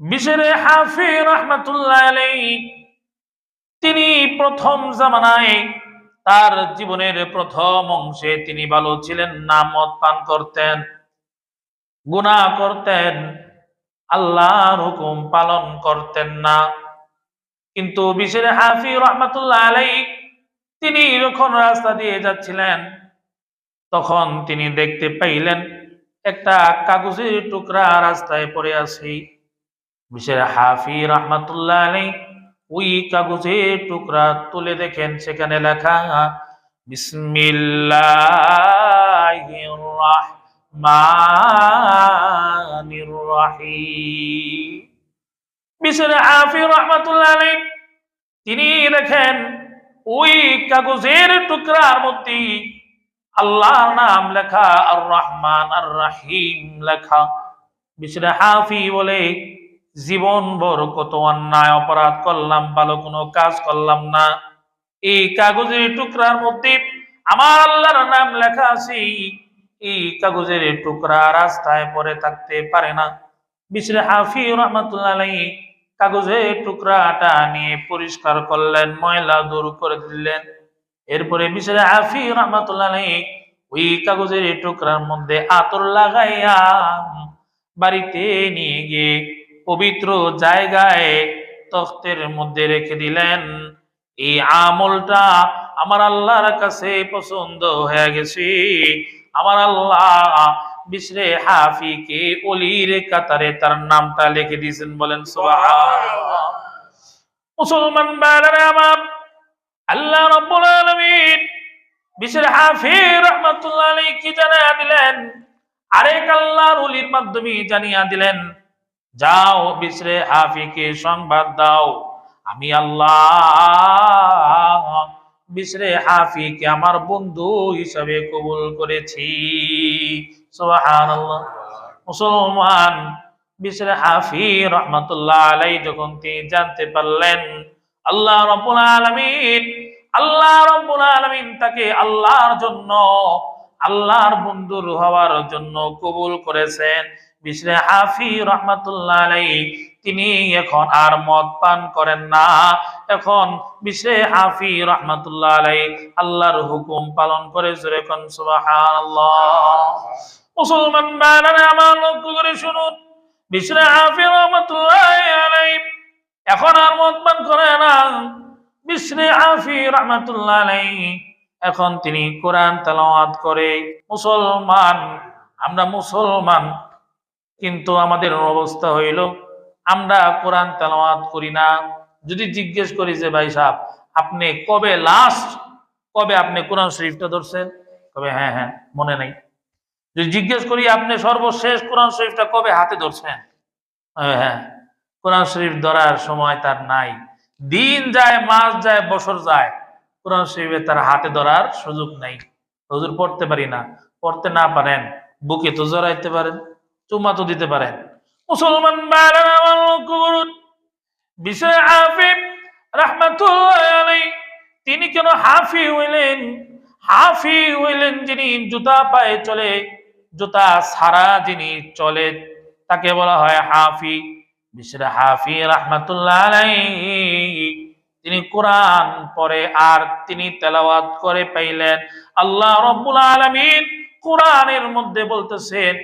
বিশেরে হাফি রহমাতুল্লাহ আলাই তিনি প্রথম জামানায় তার জীবনের প্রথম অংশে তিনি ভালো ছিলেন না মদ পান করতেন, গুনাহ করতেন, আল্লাহর হুকুম পালন করতেন না। কিন্তু বিশের হাফি রহমাতুল্লাহ আলাই তিনি যখন রাস্তা দিয়ে যাচ্ছিলেন, তখন তিনি দেখতে পাইলেন, একটা কাগজের টুকরা রাস্তায় পড়ে আছে। বিশের হাফি রহমাতুল্লাহ আলাই ওই কাগজের টুকরা তুলে দেখেন, সেখানে লেখা তিনি দেখেন ওই কাগজের টুকরার মধ্যে আল্লাহর নাম লেখা আর রহমান আর রাহিম লেখা। বিশের হাফি বলে জীবন ভর কত অন্যায়, অপরাধ করলাম, ভালো কোনো কাজ করলাম না। এই কাগজের টুকরার মধ্যে আমার আল্লাহর নাম লেখা আছে। এই কাগজের টুকরা রাস্তায় পরে থাকতে পারে না। বিশ্রে হাফি রহমতুল্লাহ কাগজের টুকরাটা নিয়ে পরিষ্কার করলেন, ময়লা দূর করে দিলেন। এরপরে বিশেষ হাফি রহমতুল্লাহ ওই কাগজের টুকরার মধ্যে আতর লাগাইয়া বাড়িতে নিয়ে গিয়ে পবিত্র জায়গায় তখ্তের মধ্যে রেখে দিলেন। এই আমলটা আমার আল্লাহর কাছে পছন্দ হয়ে গেছে। আমার আল্লাহ বিশরে হাফিকে অলির কাতারে তার নামটা লিখে দিয়েছেন বলেন মুসলমান আমার আল্লাহ রাব্বুল আলামিন বিশরে হাফি রাহমাতুল্লাহ কি জানায়া দিলেন। আরেক আল্লাহর অলির মাধ্যমে জানিয়া দিলেন যাও, বিশরে হাফিকে সংবাদ দাও। আমি আল্লাহ বিশরে হাফিকে আমার বন্ধু হিসাবে কবুল করেছি। মুসলমান বিশরে হাফি রহমতুল্লাহ আলাই যখন তিনি জানতে পারলেন, আল্লাহ রব্বুল আলামিন, আল্লাহ রব্বুল আলামিন তাকে আল্লাহর জন্য, আল্লাহর বন্ধুর হওয়ার জন্য কবুল করেছেন। বিশরে হাফি তিনি এখন আর মদ পান করেন না। এখন হাফি আলাই আল্লাহর হুকুম পালন করে মুসলমান আমার লক্ষ্য করে শুনুন। হাফি এখন আর মদ পান করে না। হাফি রহমাতুল্লাহ আলাই এখন তিনি কোরআন তেলাওয়াত করে। মুসলমান, আমরা মুসলমান কিন্তু আমাদের অবস্থা হইল আমরা কোরআন তেলাওয়াত করি না। যদি জিজ্ঞেস করি যে ভাই সাহেব আপনি কবে লাস্ট কবে আপনি কোরআন শরীফটা ধরছেন? কবে হ্যাঁ হ্যাঁ মনে নাই। যদি জিজ্ঞেস করি আপনি সর্বশেষ কোরআন শরীফটা কবে হাতে ধরছেন? হ্যাঁ, কোরআন শরীফ ধরার সময় তার নাই। দিন যায় মাস যায় বছর যায় কোরআন শরীফে তার হাতে ধরার সুযোগ নাই। হুজুর পড়তে পারি না। পড়তে না পারেন বুকে তো জড়াইতে পারেন। চুমা তো দিতে পারেন। মুসলমান বিষয় হাফিব রাহমাতুল্লাহ তিনি কেন হাফি হইলেন? হাফি হইলেন যিনি জুতা পায়ে চলে, জুতা সারা যিনি চলে, তাকে বলা হয় হাফি বিশেষ হাফি রাহমাতুল্লাহ তিনি কোরআন পড়ে আর তিনি তেলাওয়াত করে পাইলেন। আল্লাহ রব্বুল আলামিন কোরআনের মধ্যে বলতেছেন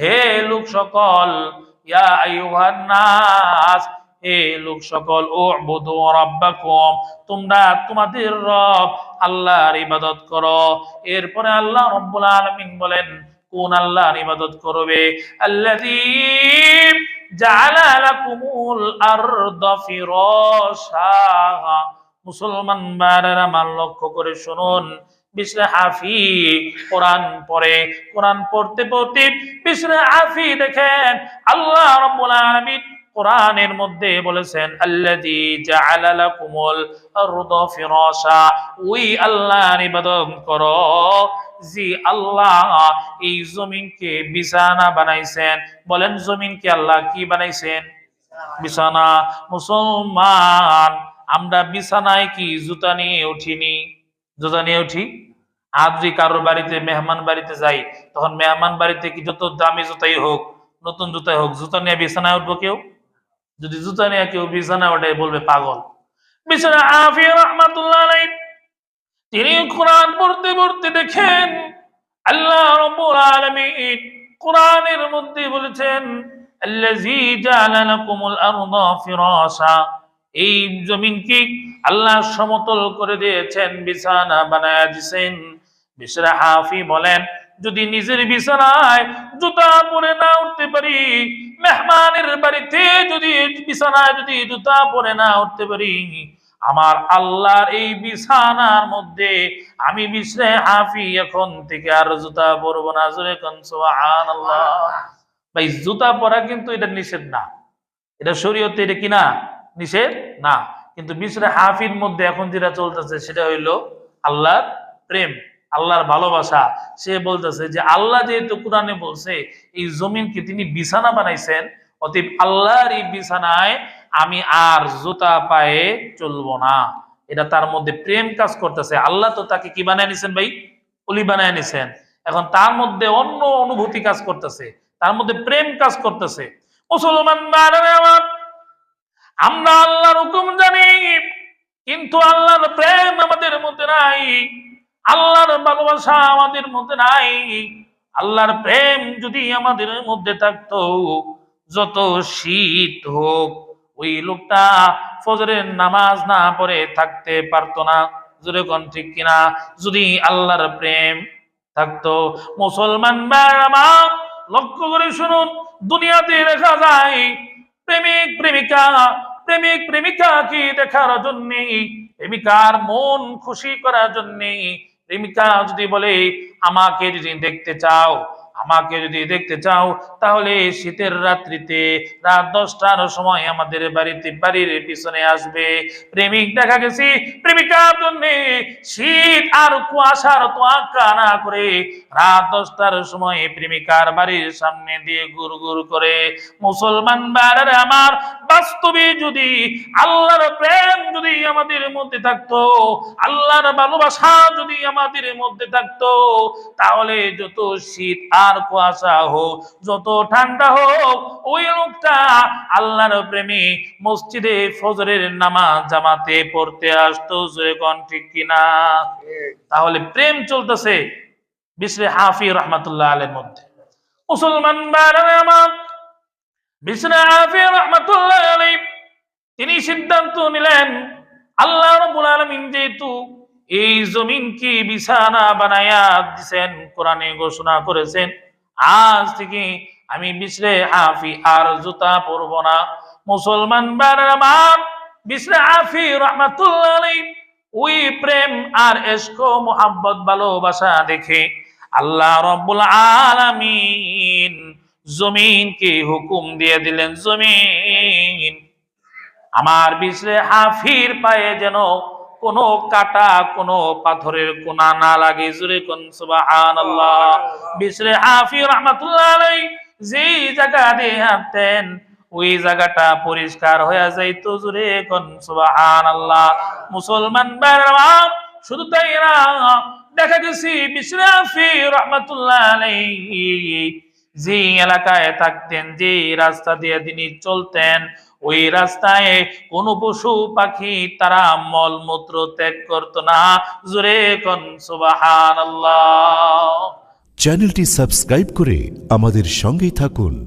হে লোক সকল, ইয়া আইয়ুহান নাস হে লোক সকল, উবুদু রাব্বাকুম তোমরা তোমাদের রব আল্লাহর ইবাদত করো। এরপরে আল্লাহ রব্বুল আলামিন বলেন, কোন আল্লাহর ইবাদত করবে? আল্লাযী মুসলমান বারের লক্ষ্য করে শুনুন। বিশরে হাফি কোরআন পড়ে, কোরআন পড়তে পড়তে বিশরে হাফি দেখেন, আল্লাহ রাব্বুল আলামিন কোরআনের মধ্যে বলেছেন, আল্লাযী জাআলা লাকুমুল আরদা ওই আল্লাহর ইবাদত করো। জি, আল্লাহ এই জমিনকে বিছানা বানাইছেন। বলেন, জমিনকে আল্লাহ কি বানাইছেন? বিছানা। মুসলমান, আমরা বিছানায় কি জুতা নিয়ে উঠিনি? জুতা নিয়ে উঠি? আজ যদি কারোর বাড়িতে, মেহমান বাড়িতে যাই, তখন মেহমান বাড়িতে কি যত দামি জুতাই হোক, নতুন জুতাই হোক, জুতা নিয়ে বিছানায় উঠবো কেউ? যদি জুতা নিয়ে কেউ বিছানায় ওঠে, বলবে পাগল। বিছানা আফি রহমাতুল্লাহ তিনি কোরআন পড়তে পড়তে দেখেন, আল্লাহ রব্বুল আলামিন কোরআনের মধ্যে বলেছেন, আল্লাযী জাআলা লাকুমুল আরদা এই জমিনকে আল্লাহ সমতল করে দিয়েছেন, বিছানা বানায়া দিয়েছেন বিশরা হাফি বলেন, যদি নিজের বিছানায় জুতা পরে না উঠতে পারি, মেহমানের বাড়িতে যদি বিছানায় যদি জুতা পরে না উঠতে পারি আমার আল্লাহর এই বিছানার মধ্যে আমি বিশ্রে হাফি এখন থেকে আর জুতা পরবো না। জোরে কোন ভাই, জুতা পরা কিন্তু এটা নিষেধ না। এটা শরীয়তে এটা কি না? নিষেধ না। কিন্তু বিশ্রে হাফির মধ্যে এখন যেটা চলতেছে সেটা হইল আল্লাহর প্রেম, আল্লাহর ভালোবাসা। সে বলতেছে যে আল্লাহ যেহেতু কোরআনে বলছে, এই জমিনকে তিনি বিছানা বানাইছেন অতএব আল্লাহর এই বিছানায় আমি আর জুতা পায়ে চলবো না। এটা তার মধ্যে প্রেম কাজ করতেছে। আল্লাহ তো তাকে কি বানায় নিছেন ভাই? অলি বানায় নিছেন। এখন তার মধ্যে অন্য অনুভূতি কাজ করতেছে। তার মধ্যে প্রেম কাজ করতেছে। মুসলমান আমরা আল্লাহর হুকুম জানি, কিন্তু আল্লাহর প্রেম আমাদের মধ্যে নাই। আল্লাহর ভালোবাসা আমাদের মধ্যে নাই। আল্লাহর প্রেম যদি আমাদের মধ্যে থাকতো যত শীত হোক, ওই লোকটা ফজরের নামাজ না পড়ে থাকতে পারতো না। জোরে কোন ঠিক কিনা? যদি আল্লাহর প্রেম থাকতো, মুসলমান লক্ষ্য করে শুনুন, দুনিয়াতে দেখা যায় প্রেমিক প্রেমিকা প্রেমিক প্রেমিকা কি দেখার জন্য? প্রেমিকার মন খুশি করার জন্য। প্রেমিকা যদি বলে, আমাকে যদি দেখতে চাও আমাকে যদি দেখতে চাও, তাহলে শীতের রাত্রিতে রাত দশটার সময় আমাদের বাড়িতে, বাড়ির পিছনে আসবে। প্রেমিক দেখা গেছি, প্রেমিকার জন্য শীত আর কুয়াশার তোয়াক্কা না করে রাত দশটার সময় প্রেমিকার বাড়ির সামনে দিয়ে গুর গুর করে, মুসলমান বাড়ারে আমার বাস্তবে যদি আল্লাহর প্রেম যদি আমাদের মধ্যে থাকতো, আল্লাহর ভালোবাসা যদি আমাদের মধ্যে থাকতো, তাহলে যত শীত আর কুয়াশা হোক, যত ঠান্ডা হোক, ওই লোকটা আল্লাহর প্রেমী মসজিদে ফজরের নামাজ জামাতে পড়তে আসতো কোন ঠিক কিনা? তাহলে প্রেম চলতেছে বিশ্রে হাফি রহমাতুল্লাহ আলের মধ্যে। মুসলমান আমার বিশ্রে হাফি রহমাতুল্লাহ আলাই তিনি সিদ্ধান্ত নিলেন, আল্লাহ রাব্বুল আলামিন এই জমিন কি বিছানা বানায়া দিছেন, কোরআনে ঘোষণা করেছেন। আজ থেকে আমি বিশ্রে হাফি আর জুতা পরব না। মুসলমান বানার আমার বিশ্রে হাফি রহমাতুল্লাহ ওই প্রেম আর এস্ক মোহাব্বত ভালোবাসা দেখে আল্লাহ রব্বুল আলামিন জমিনকে হুকুম দিয়ে দিলেন, জমিন। আমার বিশ্রে হাফির পায়ে যেন কোনো কাটা, কোনো পাথরের কোনা না লাগে। জুরে কোন বিশ্রে হাফি রাহমাতুল্লাহ যেই জায়গা দিয়ে হাঁটতেন, ওই জায়গাটা পরিষ্কার হয়ে জুরে কোন মুসলমান শুধু তাই না, দেখা গেছি বিশ্রে হাফি রাহমাতুল্লাহ যে এলাকায় থাকতেন যে রাস্তা দিয়ে তিনি চলতেন ওই রাস্তায় কোন পশু পাখি তারা মলমূত্র ত্যাগ করত না। জোরে কন সুবাহান চ্যানেলটি সাবস্ক্রাইব করে আমাদের সঙ্গেই থাকুন।